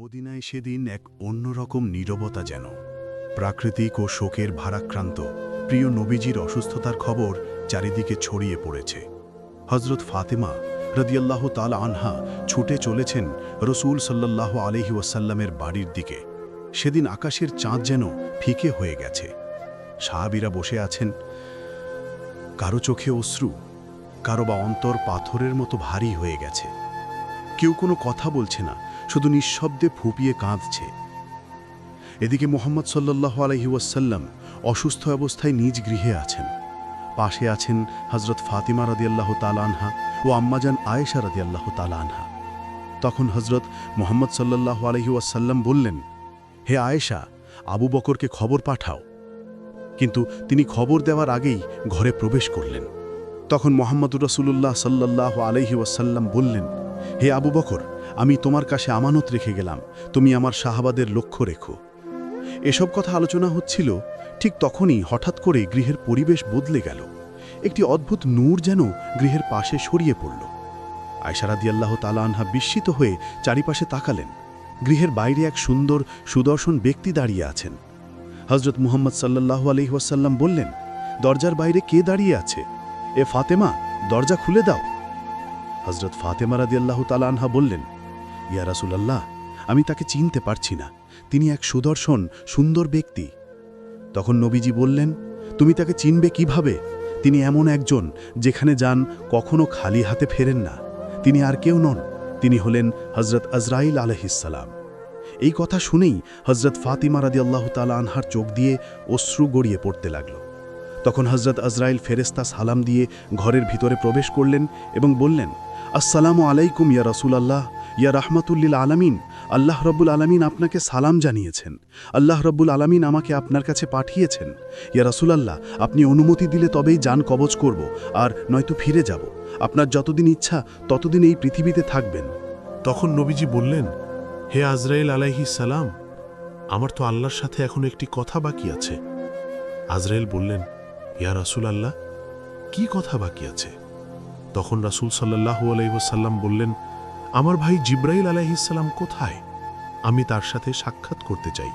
মদিনায় সেদিন এক অন্যরকম নীরবতা যেন। প্রাকৃতিক ও শোকের ভারাক্রান্ত, প্রিয় নবীজির অসুস্থতার খবর চারিদিকে ছড়িয়ে পড়েছে। হজরত ফাতেমা রদিয়াল্লাহ তাল আনহা ছুটে চলেছেন রসুল সাল্লাল্লাহু আলহি ওয়াসাল্লামের বাড়ির দিকে। সেদিন আকাশের চাঁদ যেন ফিকে হয়ে গেছে। সাহাবিরা বসে আছেন। কারও চোখে অশ্রু, কারও বা অন্তর পাথরের মতো ভারী হয়ে গেছে। কেউ কোনো কথা বলছে না, শুধু নিঃশব্দে ফুপিয়ে কাঁদছে। এদিকে মোহাম্মদ সাল্লাহ আলহি ওয়াসাল্লাম অসুস্থ অবস্থায় নিজ গৃহে আছেন। পাশে আছেন হজরত ফাতিমা রাদিয়াল্লাহ তালানহা ও আম্মাজান আয়েশা রাদিয়াল্লাহ তালানহা তখন হজরত মোহাম্মদ সাল্লাহ আলহি ওয়াসাল্লাম বললেন, হে আয়েশা, আবু বকরকে খবর পাঠাও। কিন্তু তিনি খবর দেওয়ার আগেই ঘরে প্রবেশ করলেন। তখন মোহাম্মদুর রসুল্লাহ সাল্লাহ আলহি ওয়াসাল্লাম বললেন হে আবু বকর, আমি তোমার কাছে আমানত রেখে গেলাম, তুমি আমার শাহাবাদের লক্ষ্য রেখো। এসব কথা আলোচনা হচ্ছিল, ঠিক তখনই হঠাৎ করে গৃহের পরিবেশ বদলে গেল। একটি অদ্ভুত নূর যেন গৃহের পাশে সরিয়ে পড়ল। আয়সারাদি আল্লাহ তালানহা বিস্মিত হয়ে চারিপাশে তাকালেন। গৃহের বাইরে এক সুন্দর সুদর্শন ব্যক্তি দাঁড়িয়ে আছেন। হজরত মুহম্মদ সাল্লাহু আলহিহাসাল্লাম বললেন, দরজার বাইরে কে দাঁড়িয়ে আছে? এ ফাতেমা, দরজা খুলে দাও। হজরত ফাতেমা রাদি আল্লাহ তালানহা বললেন, ইয়া রাসুলাল্লাহ, আমি তাকে চিনতে পারছি না। তিনি এক সুদর্শন, সুন্দর ব্যক্তি। তখন নবীজি বললেন, তুমি তাকে চিনবে কীভাবে? তিনি এমন একজন যেখানে যান কখনো খালি হাতে ফেরেন না। তিনি আর কেউ নন, তিনি হলেন হজরত আজরাইল আলহিসাল্লাম এই কথা শুনেই হজরত ফাতিমা রাদি আল্লাহ তালা আনহার চোখ দিয়ে অশ্রু গড়িয়ে পড়তে লাগল। তখন হজরত আজরাইল ফেরেস্তা সালাম দিয়ে ঘরের ভিতরে প্রবেশ করলেন এবং বললেন আসসালামু আলাইকুম ইয়া রসুল আল্লাহ ইয়া রাহমাতুল্লিল আলামিন। আল্লাহ রব্বুল আলামিন আপনাকে সালাম জানিয়েছেন। আল্লাহ রব্বুল আলামিন আমাকে আপনার কাছে পাঠিয়েছেন। ইয়া রাসূলাল্লাহ, আপনি অনুমতি দিলে তবেই যান কবজ করব, আর নয়তো ফিরে যাব। আপনার যতদিন ইচ্ছা, ততদিন এই পৃথিবীতে থাকবেন। তখন নবীজি বললেন, হে আজরাইল আলাইহি সালাম, আমার তো আল্লাহর সাথে এখন একটি কথা বাকি আছে। আজরাইল বললেন, ইয়া রাসূল আল্লাহ কি কথা বাকি আছে? তখন রাসূল সাল্লাল্লাহু আলাইহি বললেন, আমার ভাই জিব্রাইল আলাইহিসসালাম কোথায়? আমি তার সাথে সাক্ষাৎ করতে চাই।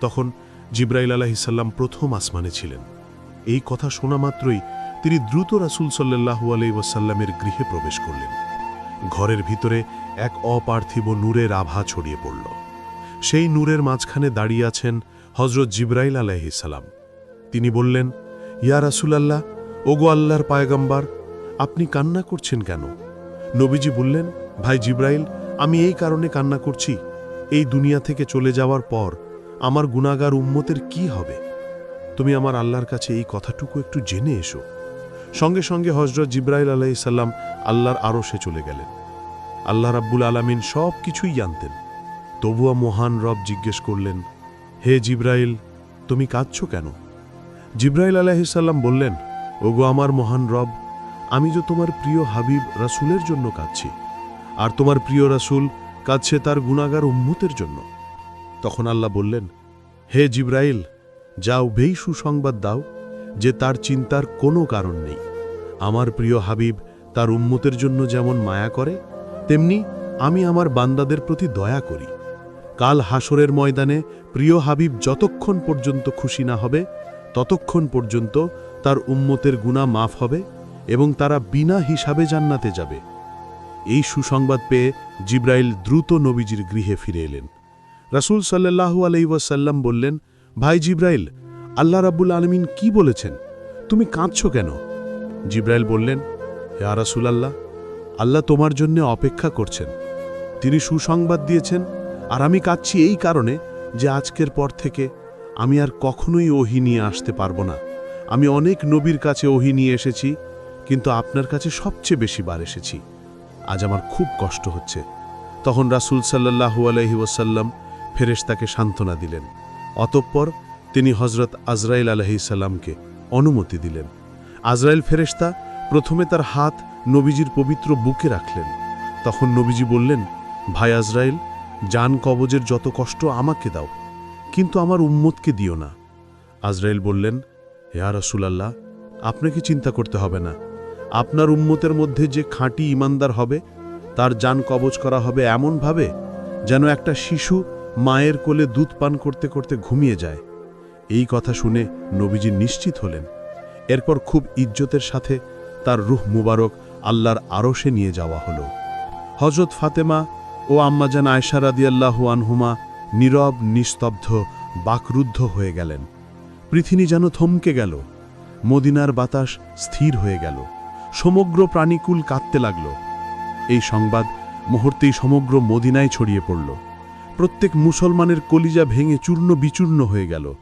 তখন জিব্রাইল আলাইহিসাল্লাম প্রথম আসমানে ছিলেন। এই কথা শোনা মাত্রই তিনি দ্রুত রাসূল সাল্লাল্লাহু আলাইহি গৃহে প্রবেশ করলেন। ঘরের ভিতরে এক অপার্থিব নূরের আভা ছড়িয়ে পড়ল। সেই নূরের মাঝখানে দাঁড়িয়ে আছেন হজরত জিব্রাইল আলাইহিসাল্লাম তিনি বললেন, ইয়া রাসূলাল্লাহ, ওগো আল্লাহর পায়গাম্বার আপনি কান্না করছেন কেন? নবীজি বললেন, ভাই জিব্রাইল, আমি এই কারণে কান্না করছি। এই দুনিয়া থেকে চলে যাওয়ার পর আমার গুণাগার উম্মতের কি হবে? তুমি আমার আল্লাহর কাছে এই কথাটুকু একটু জেনে এসো। সঙ্গে সঙ্গে হজরত জিব্রাইল আলাইসাল্লাম আল্লাহর আরও সে চলে গেলেন। আল্লাহ রাব্বুল আলামিন সব কিছুই জানতেন। তবুয়া মহান রব জিজ্ঞেস করলেন, হে জিব্রাইল, তুমি কাঁদছ কেন? জিব্রাইল আলাহিসাল্লাম বললেন, ওগো আমার মহান রব আমি যে তোমার প্রিয় হাবিব রাসুলের জন্য কাঁদছি, আর তোমার প্রিয় রাসুল কাঁদছে তার গুণাগার উম্মতের জন্য। তখন আল্লাহ বললেন, হে জিব্রাইল, যাও ভেই সুসংবাদ দাও যে তার চিন্তার কোনো কারণ নেই। আমার প্রিয় হাবিব তার উম্মতের জন্য যেমন মায়া করে, তেমনি আমি আমার বান্দাদের প্রতি দয়া করি। কাল হাসরের ময়দানে প্রিয় হাবিব যতক্ষণ পর্যন্ত খুশি না হবে, ততক্ষণ পর্যন্ত তার উম্মতের গুণা মাফ হবে এবং তারা বিনা হিসাবে জান্নাতে যাবে। এই সুসংবাদ পেয়ে জিব্রাইল দ্রুত নবীজির গৃহে ফিরে এলেন। রাসূল সাল্লাল্লাহু আলাইহি ওয়াসাল্লাম বললেন, ভাই জিব্রাইল, আল্লাহ রাব্বুল আলমিন কি বলেছেন? তুমি কাঁদছ কেন? জিব্রাইল বললেন, হে রাসূল আল্লাহ আল্লাহ তোমার জন্য অপেক্ষা করছেন। তিনি সুসংবাদ দিয়েছেন, আর আমি কাঁদছি এই কারণে যে আজকের পর থেকে আমি আর কখনোই ওহি নিয়ে আসতে পারব না। আমি অনেক নবীর কাছে ওহি নিয়ে এসেছি কিন্তু আপনার কাছে সবচেয়ে বেশি বার এসেছি। আজ আমার খুব কষ্ট হচ্ছে। তখন রাসূল সাল্লাল্লাহু আলাইহি ওয়াসাল্লাম ফেরেশতাকে সান্ত্বনা দিলেন। অতঃপর তিনি হজরত আজরাইল আলহিসাল্লামকে অনুমতি দিলেন। আজরাইল ফেরেশতা প্রথমে তার হাত নবীজির পবিত্র বুকে রাখলেন। তখন নবীজি বললেন, ভাই আজরাইল জান কবজের যত কষ্ট আমাকে দাও, কিন্তু আমার উম্মতকে দিও না। আজরাইল বললেন হেয়া রসুলাল্লাহ, আপনাকে চিন্তা করতে হবে না। আপনার উম্মতের মধ্যে যে খাঁটি ইমানদার হবে, তার যান কবজ করা হবে এমনভাবে যেন একটা শিশু মায়ের কোলে দুধ পান করতে করতে ঘুমিয়ে যায়। এই কথা শুনে নবীজি নিশ্চিত হলেন। এরপর খুব ইজ্জতের সাথে তার রুহ মুবারক আল্লাহর আরশে নিয়ে যাওয়া হল। হজরত ফাতেমা ও আম্মাজান আয়সা রাদিয়াল্লাহু আনহুমা নীরব, নিস্তব্ধ, বাকরুদ্ধ হয়ে গেলেন। পৃথিবী যেন থমকে গেল। মদিনার বাতাস স্থির হয়ে গেল। সমগ্র প্রাণীকুল কাঁদতে লাগল। এই সংবাদ মুহূর্তেই সমগ্র মদিনায় ছড়িয়ে পড়ল। প্রত্যেক মুসলমানের কলিজা ভেঙে চূর্ণ বিচূর্ণ হয়ে গেল।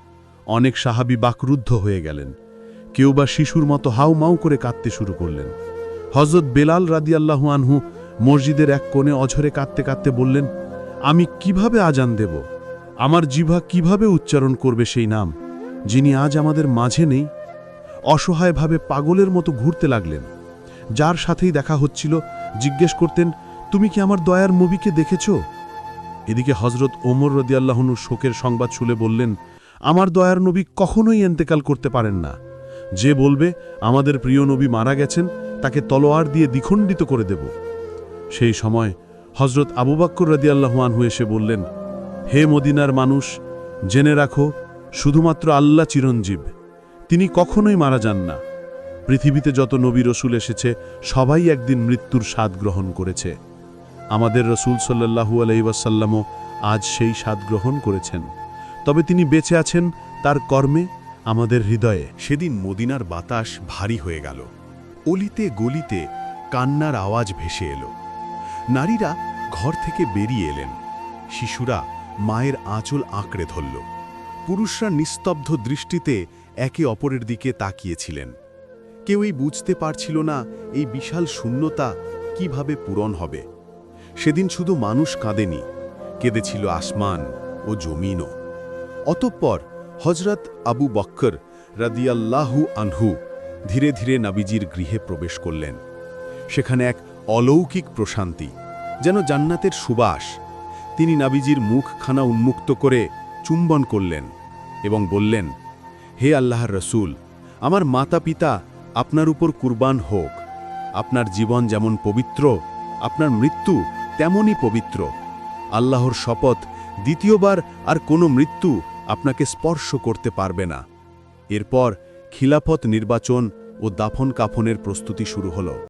অনেক সাহাবী বাকরুদ্ধ হয়ে গেলেন। কেউ বা শিশুর মতো হাউ মাউ করে কাঁদতে শুরু করলেন। হজরত বেলাল রাদিয়াল্লাহু আনহু মসজিদের এক কোণে অঝরে কাঁদতে কাঁদতে বললেন, আমি কীভাবে আজান দেব? আমার জিভা কীভাবে উচ্চারণ করবে সেই নাম, যিনি আজ আমাদের মাঝে নেই? অসহায়ভাবে পাগলের মতো ঘুরতে লাগলেন। যার সাথেই দেখা হচ্ছিল, জিজ্ঞেস করতেন, তুমি কি আমার দয়ার মুভিকে দেখেছ? এদিকে হজরত ওমর রদিয়াল্লাহনু শোকের সংবাদ শুলে বললেন, আমার দয়ার নবী কখনোই এন্তেকাল করতে পারেন না। যে বলবে, আমাদের প্রিয় নবী মারা গেছেন, তাকে তলোয়ার দিয়ে দ্বিখণ্ডিত করে দেব। সেই সময় হজরত আবু বাক্কর রদিয়াল্লাহু এসে বললেন, হে মদিনার মানুষ, জেনে রাখো, শুধুমাত্র আল্লাহ চিরঞ্জীব। তিনি কখনোই মারা যান না। পৃথিবীতে যত নবী রসুল এসেছে, সবাই একদিন মৃত্যুর স্বাদ গ্রহণ করেছে। আমাদের রসুল সাল্লাহু আলহিবাসাল্লামও আজ সেই স্বাদ গ্রহণ করেছেন। তবে তিনি বেঁচে আছেন তার কর্মে, আমাদের হৃদয়ে। সেদিন মদিনার বাতাস ভারী হয়ে গেল। অলিতে গলিতে কান্নার আওয়াজ ভেসে এলো। নারীরা ঘর থেকে বেরিয়ে এলেন। শিশুরা মায়ের আঁচল আঁকড়ে ধরল। পুরুষরা নিস্তব্ধ দৃষ্টিতে একে অপরের দিকে তাকিয়েছিলেন। কেউই বুঝতে পারছিল না এই বিশাল শূন্যতা কীভাবে পূরণ হবে। সেদিন শুধু মানুষ কাঁদেনি, কেঁদেছিল আসমান ও জমিনও। অতঃপর হজরত আবু বক্কর রাদিয়াল্লাহু আনহু ধীরে ধীরে নাবিজির গৃহে প্রবেশ করলেন। সেখানে এক অলৌকিক প্রশান্তি, যেন জান্নাতের সুবাস। তিনি নাবিজির মুখখানা উন্মুক্ত করে চুম্বন করলেন এবং বললেন, হে আল্লাহর রসুল, আমার মাতা পিতা আপনার উপর কুরবান হোক। আপনার জীবন যেমন পবিত্র, আপনার মৃত্যু তেমনই পবিত্র। আল্লাহর শপথ দ্বিতীয়বার আর কোনো মৃত্যু আপনাকে স্পর্শ করতে পারবে না। এরপর খিলাফত নির্বাচন ও দাফন কাফনের প্রস্তুতি শুরু হলো।